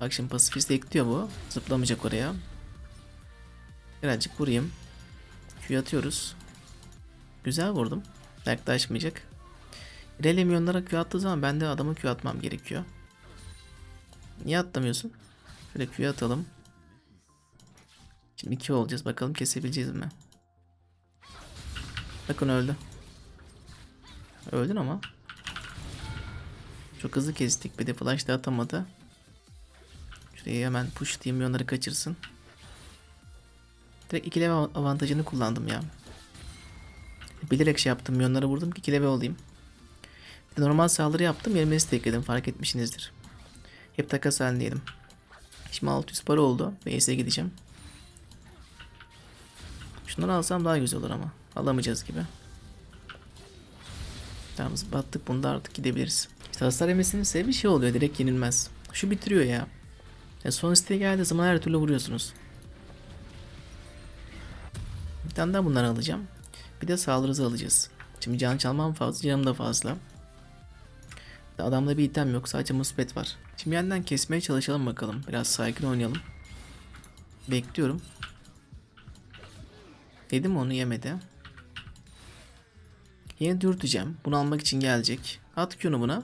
Bak şimdi pasifist ekliyor bu. Zıplamayacak oraya. Birazcık vurayım. Q atıyoruz. Güzel vurdum. Yaklaşmayacak. İlerle milyonlara Q attığı zaman ben de adamı Q atmam gerekiyor. Niye atlamıyorsun? Şöyle Q atalım. Şimdi 2 olacağız. Bakalım kesebileceğiz mi? Bakın öldü. Öldün ama. Çok hızlı kestik. Bir de flash da atamadı. Şuraya hemen push diyeyim milyonları kaçırsın. Direkt ikileme av- avantajını kullandım ya. Bilerek şey yaptım. Milyonlara vurdum ki ikileme olayım. Bir de normal saldırı yaptım. Yerime ekledim. Fark etmişsinizdir. Hep takas halindeydim. Şimdi 600 para oldu. Base'e gideceğim. Şunları alsam daha güzel olur ama. Alamayacağız gibi. Tamam battık bunda artık gidebiliriz. İşte hasar yemesinin sebebi şey oluyor direkt yenilmez. Şu bitiriyor ya. Ya son isteğe geldiği zaman her türlü vuruyorsunuz. Bir tane daha bunları alacağım. Bir de saldırı hızı alacağız. Şimdi can çalmam fazla, canım da fazla. Adamda bir item yok, sadece muspet var. Şimdi yandan kesmeye çalışalım bakalım. Biraz sakin oynayalım. Bekliyorum. Dedim onu yemedi. Yine dürteceğim. Bunu almak için gelecek. At Q'nu buna.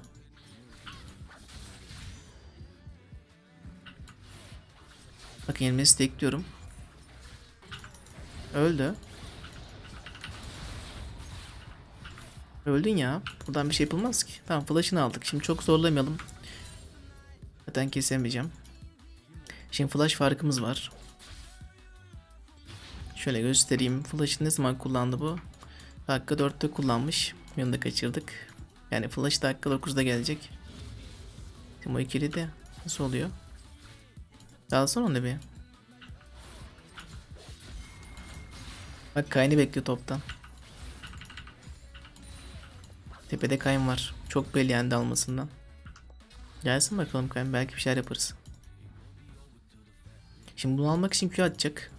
Bakın yenilmesi tekliyorum. Öldü. Öldün ya. Buradan bir şey yapılmaz ki. Tamam flash'ını aldık. Şimdi çok zorlamayalım. Zaten kesemeyeceğim. Şimdi flash farkımız var. Şöyle göstereyim. Flash'ı ne zaman kullandı bu? Dakika 4'te kullanmış. Yanında kaçırdık. Yani flash dakika 9'da gelecek. Şimdi o ikili de nasıl oluyor? Dalsana onu bir. Bak Kayn'i bekliyor toptan. Tepede Kayn var. Çok belli yani dalmasından. Gelsin bakalım Kayn belki bir şeyler yaparız. Şimdi bunu almak için Q atacak.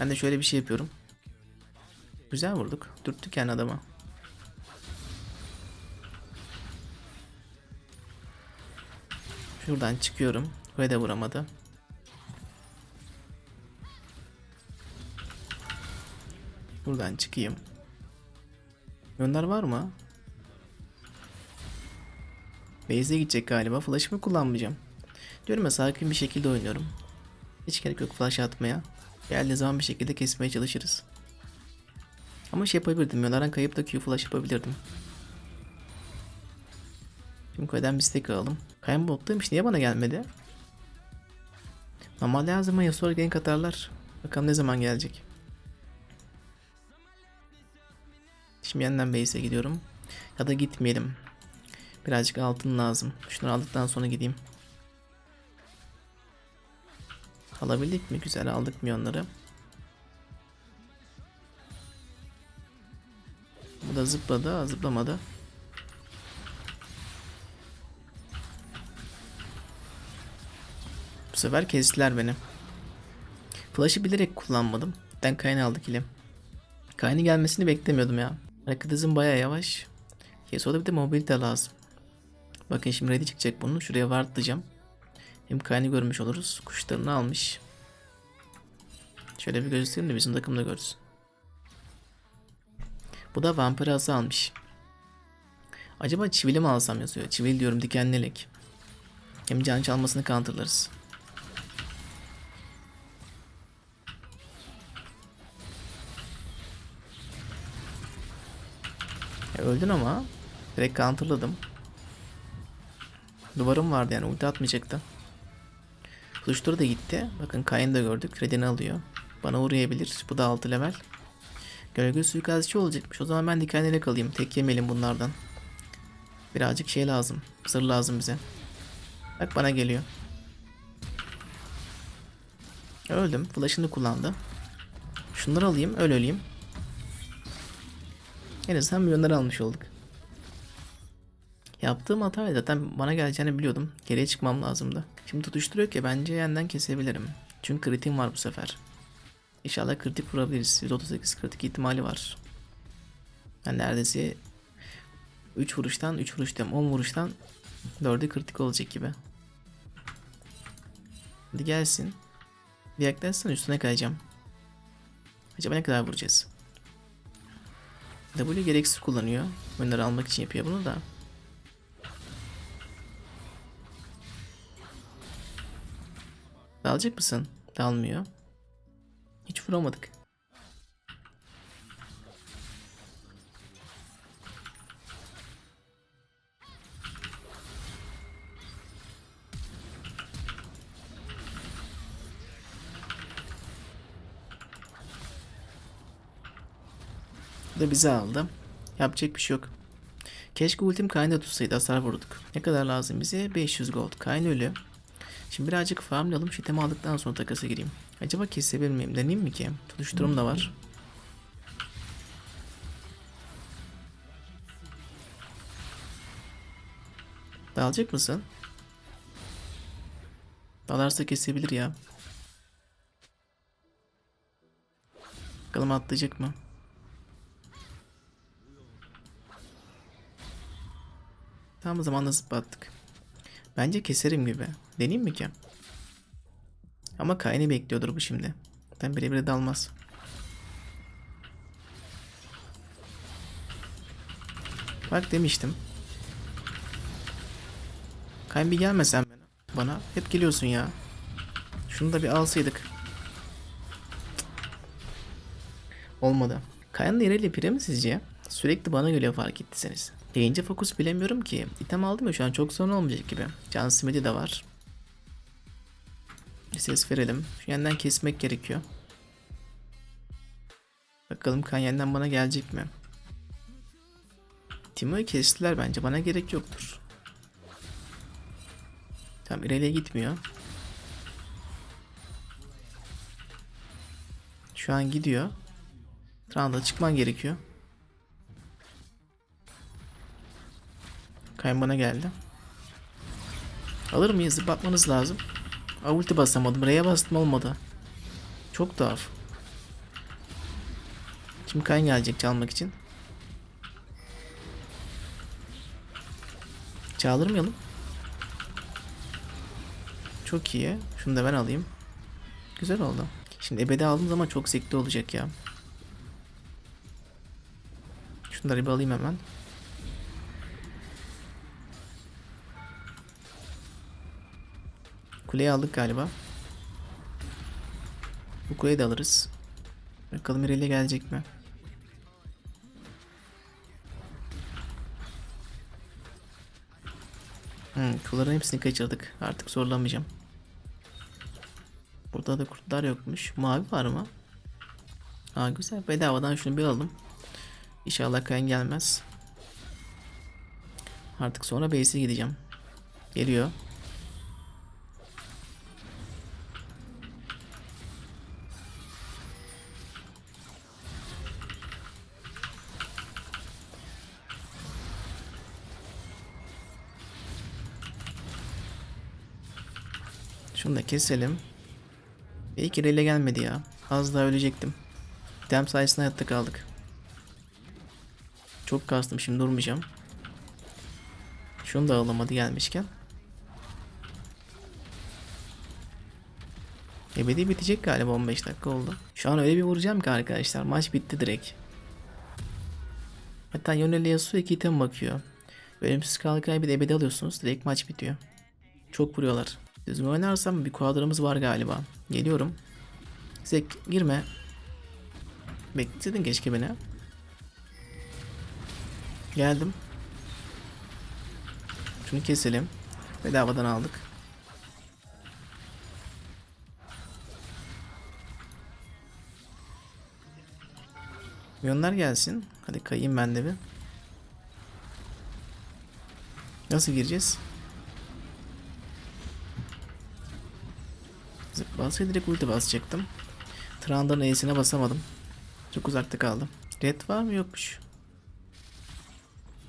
Ben de şöyle bir şey yapıyorum. Güzel vurduk. Dürttük yani adama. Şuradan çıkıyorum. Ve de vuramadı. Buradan çıkayım. Gönder var mı? Base'e gidecek galiba. Flash'ımı kullanmayacağım. Diyorum ya sakin bir şekilde oynuyorum. Hiç gerek yok flash atmaya. Geldiği zaman bir şekilde kesmeye çalışırız. Ama şey yapabilirdim. Yönlerden kayıp da Q flash yapabilirdim. Şimdi köyden bir stack alalım. Kayan bottaymış. Niye bana gelmedi? Normalde her zaman Yasuo gank atarlar. Bakalım ne zaman gelecek. Şimdi yeniden base'e gidiyorum. Ya da gitmeyelim. Birazcık altın lazım. Şunları aldıktan sonra gideyim. Alabildik mi? Güzel aldık mı onları? Bu da zıpladı. Zıplamadı. Bu sefer kestiler beni. Flash'ı bilerek kullanmadım. Ben Kayn'ı aldık ilim. Kayn'ı gelmesini beklemiyordum ya. Hareket hızım baya yavaş. Yasuo'da bir de mobilite lazım. Bakın şimdi ready çıkacak bunun. Şuraya wardlayacağım. Hem Kayn'ı görmüş oluruz. Kuşlarını almış. Şöyle bir göstereyim de bizim takım da görsün. Bu da vampir ası almış. Acaba çivili mi alsam yazıyor. Çivili diyorum dikenli elek. Hem can çalmasını counterlarız. Öldün ama. Direkt counterladım. Duvarım vardı yani ulti atmayacaktı. Kılıçları da gitti. Bakın Kayn da gördük. Redini alıyor. Bana uğrayabilir. Bu da 6 level. Gölge suikastçı olacakmış. O zaman ben dikenlere kalayım. Tek yemeyelim bunlardan. Birazcık şey lazım. Zırh lazım bize. Bak bana geliyor. Öldüm. Flash'ını kullandı. Şunları alayım. Öyle öleyim. En azından milyonları almış olduk. Yaptığım hata zaten bana geleceğini biliyordum. Geriye çıkmam lazımdı. Şimdi tutuşturuyor ki bence yeniden kesebilirim. Çünkü kritiğim var bu sefer. İnşallah kritik vurabiliriz. 138 kritik ihtimali var. Ben neredeyse 3 vuruştan 3 vuruş diyorum 10 vuruştan 4'ü kritik olacak gibi. Hadi gelsin. Bir yaklaşsana üstüne kayacağım. Acaba ne kadar vuracağız? W gereksiz kullanıyor. Oyunları almak için yapıyor bunu da. Dalacak mısın? Dalmıyor. Hiç vuramadık. Da bizi aldı. Yapacak bir şey yok. Keşke ultim kaynağı tutsaydı hasar vurduk. Ne kadar lazım bize? 500 gold. Kayn ölü. Şimdi birazcık farmlayalım. Şu itemi aldıktan sonra takasa gireyim. Acaba kesebilir miyim? Deneyeyim mi ki? Tutuşturum da var. Dalacak mısın? Dalarsa kesebilir ya. Bakalım atlayacak mı? Tam zamanda zıplattık. Bence keserim gibi. Deneyeyim mi ki? Ama Kayn'i bekliyordur bu şimdi. Ben birebir dalmaz. Bak demiştim. Kayn bir gelmesen bana. Hep geliyorsun ya. Şunu da bir alsaydık. Olmadı. Kayan'ın yeriyle pire mi sizce? Sürekli bana geliyor fark ettiyseniz. Deyince fokus bilemiyorum ki. İtem aldım ya şu an çok sorun olmayacak gibi. Can simidi de var. Ses verelim. Şu yandan kesmek gerekiyor. Bakalım Kanyen'den bana gelecek mi? Timo'yu kestiler bence. Bana gerek yoktur. Tamam ileriye gitmiyor. Şu an gidiyor. Tranda çıkman gerekiyor. Kayn bana geldi. Alır mıyız? Zıplatmanız lazım. Aa, ulti basamadım. R'ye bastım olmadı. Çok tuhaf. Şimdi Kayn gelecek çalmak için. Çaldırmayalım. Çok iyi. Şunu da ben alayım. Güzel oldu. Şimdi ebedi aldığım zaman çok zevkli olacak ya. Şunları bir alayım hemen. Kuleyi aldık galiba. Bu kuleyi de alırız. Bakalım Irelia gelecek mi? Hmm, kuların hepsini kaçırdık. Artık zorlamayacağım. Burada da kurtlar yokmuş. Mavi var mı? Aa güzel. Bedavadan şunu bir alalım. İnşallah kayan gelmez. Artık sonra base'e gideceğim. Geliyor. Keselim. İyi ki rele gelmedi ya. Az daha ölecektim. Dem sayesinde hayatta kaldık. Çok kastım şimdi durmayacağım. Şunu da alamadı gelmişken. Ebedi bitecek galiba 15 dakika oldu. Şu an öyle bir vuracağım ki arkadaşlar maç bitti direkt. Hatta Yoneli Yasuo iki item bakıyor. Ölümsüz kalkan bir de ebedi alıyorsunuz direkt maç bitiyor. Çok vuruyorlar. Düzgün oynarsam bir kuadramız var galiba. Geliyorum. Zek girme. Bekleseydin keşke beni. Geldim. Şunu keselim. Bedavadan aldık. Milyonlar gelsin. Hadi kayayım ben de bir. Nasıl gireceğiz? Zıplasaydı direkt ulti basacaktım. Tranda'nın E'sine basamadım. Çok uzakta kaldım. Red var mı yokmuş.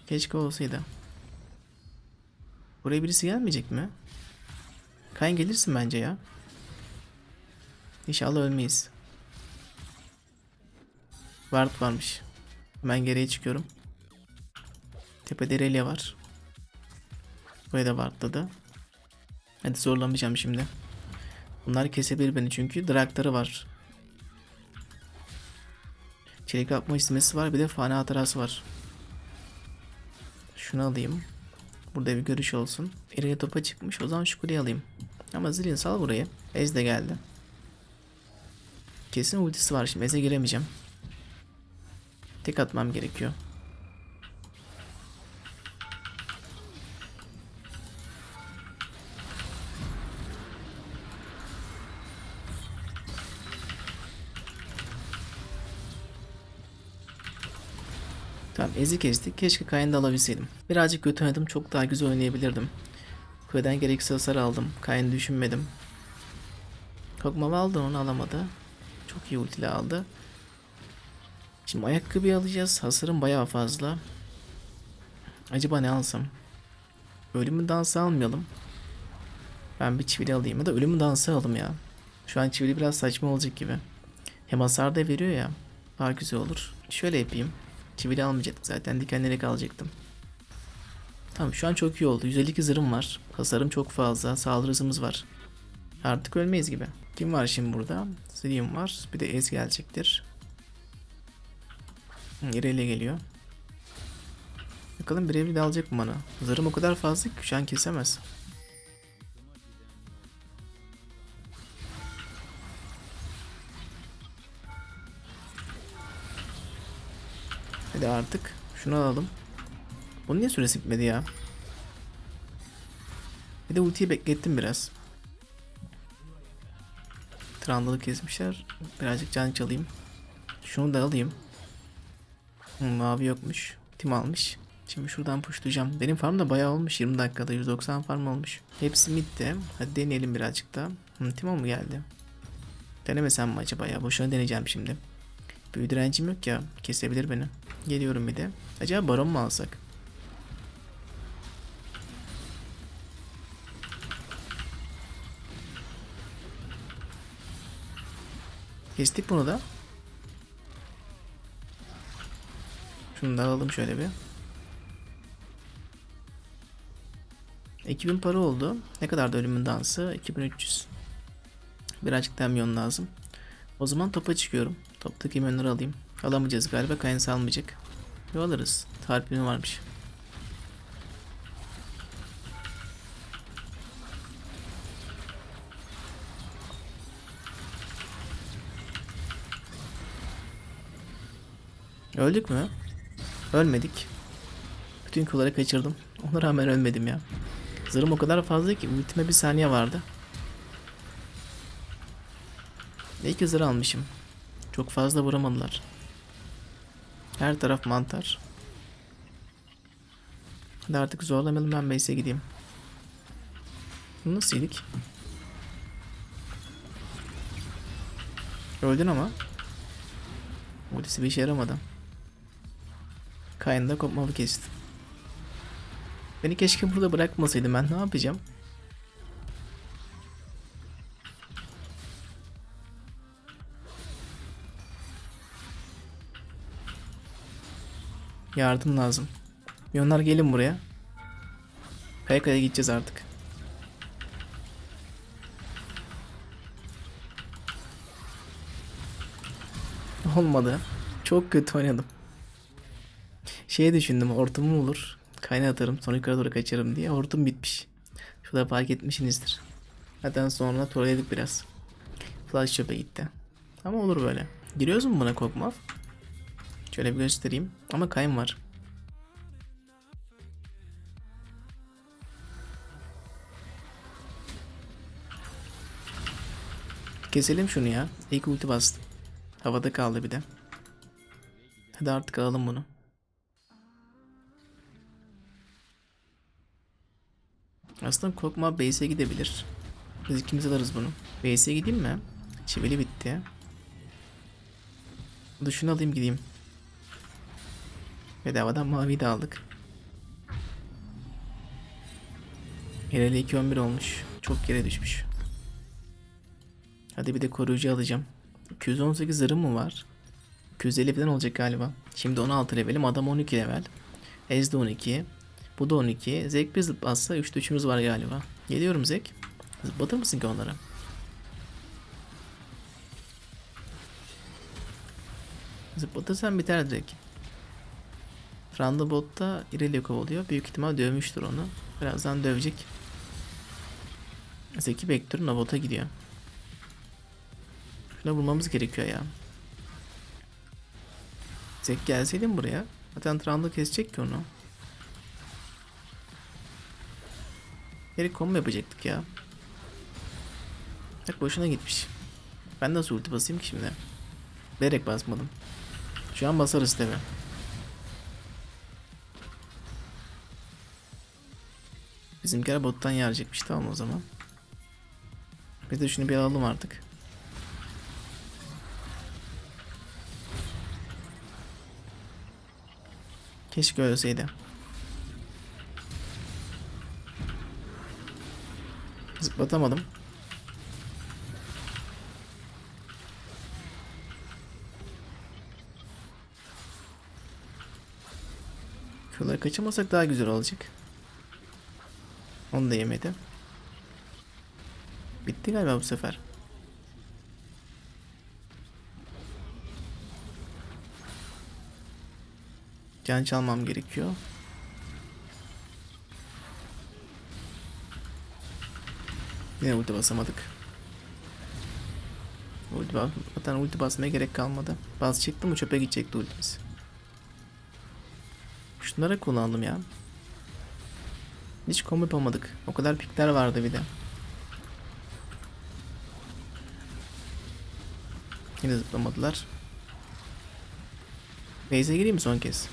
Keşke olsaydı. Buraya birisi gelmeyecek mi? Kayn gelirsin bence ya. İnşallah ölmeyiz. Ward varmış. Hemen geriye çıkıyorum. Tepede Relia var. Buraya da Ward'ladı. Hadi zorlamayacağım şimdi. Bunlar kesebilir beni çünkü drakları var. Çelik yapma istemesi var bir de fani hatırası var. Şunu alayım. Burada bir görüş olsun. İleri topa çıkmış o zaman şu kuleyi alayım. Ama Zilin sal burayı. Ez de geldi. Kesin ultisi var şimdi Ez'e giremeyeceğim. Tek atmam gerekiyor. Tamam Ez'i kestik. Keşke Kayn'ı da alabilseydim. Birazcık kötü oynadım. Çok daha güzel oynayabilirdim. Kuleden gereksiz hasar aldım. Kayn'ı düşünmedim. Kog'Maw aldı onu alamadı. Çok iyi ultili aldı. Şimdi ayakkabıyı alacağız. Hasarım bayağı fazla. Acaba ne alsam? Ölümün dansı almayalım. Ben bir çivili alayım ya da ölümün dansı alalım ya. Şu an çivili biraz saçma olacak gibi. Hem hasar da veriyor ya. Daha güzel olur. Şöyle yapayım. Çivili almayacaktım zaten. Dikenleri alacaktım. Tamam şu an çok iyi oldu. 152 zırhım var. Hasarım çok fazla. Saldırı hızımız var. Artık ölmeyiz gibi. Kim var şimdi burada? Zillion var. Bir de Ez gelecektir. Irelia geliyor. Bakalım birebir de alacak mı bana? Zırhım o kadar fazla ki şu an kesemez. Artık şunu alalım. Bunun niye süresi bitmedi ya? Bir de ultiyi beklettim biraz. Trandalı kesmişler. Birazcık can çalayım. Şunu da alayım. Hı, mavi yokmuş. Tim almış. Şimdi şuradan pushlayacağım. Benim farm da bayağı olmuş. 20 dakikada 190 farm olmuş. Hepsi midde. Hadi deneyelim birazcık daha. Hı, Timo mu geldi? Denemesem mi acaba ya? Boşuna deneyeceğim şimdi. Büyü direncim yok ya. Kesebilir beni. Geliyorum bir de. Acaba baron mu alsak? Kestik bunu da. Şunu da alalım şöyle bir. 2000 para oldu. Ne kadar da ölümün dansı? 2300. Birazcık daha lazım. O zaman topa çıkıyorum. Toptaki milyonları alayım. Alamayacağız galiba. Kaynısı almayacak. Yo alırız. Tarifimi varmış. Öldük mü? Ölmedik. Bütün kuları kaçırdım. Ona rağmen ölmedim ya. Zırhım o kadar fazla ki ultime bir saniye vardı. İyi ki zırh almışım. Çok fazla vuramadılar. Her taraf mantar. Hadi artık zorlamayalım ben base'e gideyim. Bu Nasıl yedik? Öldün ama. Ultisi bir işe yaramadı. Kayn'da kopmalı kesti. Beni keşke burada bırakmasaydı ben ne yapacağım? Yardım lazım. Milyonlar gelin buraya. Kaya kaya gideceğiz artık. Olmadı. Çok kötü oynadım. Şeye düşündüm hortumum olur. Kaynağı atarım sonra yukarı doğru kaçarım diye hortum bitmiş. Şurada fark etmişsinizdir. Zaten sonra trolledik biraz. Flash çöpe gitti. Ama olur böyle. Giriyoruz mu buna kokmav? Şöyle bir göstereyim. Ama kayın var. Keselim şunu ya. İlk ulti bastım. Havada kaldı bir de. Hadi artık alalım bunu. Aslında Kokma base'e gidebilir. Biz ikimiz alırız bunu. Base'e gideyim mi? Çivili bitti. Duşunu alayım gideyim. Bedavadan mavi de aldık. Yereli 2-11 olmuş. Çok yere düşmüş. Hadi bir de koruyucu alacağım. 218 zırhım mı var? 250 falan olacak galiba. Şimdi 16 levelim. Adam 12 level. Ez de 12. Bu da 12. Zek bir zıplatsa 3'te 3'ümüz var galiba. Geliyorum Zek. Zıplatır mısın ki onlara? Zıplatırsan biter direkt. Thunderbolt'ta Irelia kovalıyor. Büyük ihtimal dövmüştür onu. Birazdan dövecek. Zeki Vector Navot'a gidiyor. Şuna bulmamız gerekiyor ya. Zek gelseydin buraya. Zaten Trundle kesecek ki onu. Geri combo yapacaktık ya. Bak boşuna gitmiş. Ben nasıl ulti basayım ki şimdi? Berek basmadım. Şu an basarız tabi. Bizimkiler bottan yerecekmiş tamam o zaman. Biz de şunu bir alalım artık. Keşke ölseydi. Zıplatamadım. Şuraları kaçırmasak daha güzel olacak. Onu da yemedi. Bitti galiba bu sefer. Can çalmam gerekiyor. Yine ulti basamadık. Ulti bas zaten ulti basmaya gerek kalmadı. Bas çıktı mı çöpe gidecekti ultimiz. Şunlara kullandım ya. Hiç combo yapamadık. O kadar pikler vardı bir de. Yine zıplamadılar. Base'e gireyim mi son kez?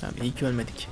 Tamam iyi ki ölmedik.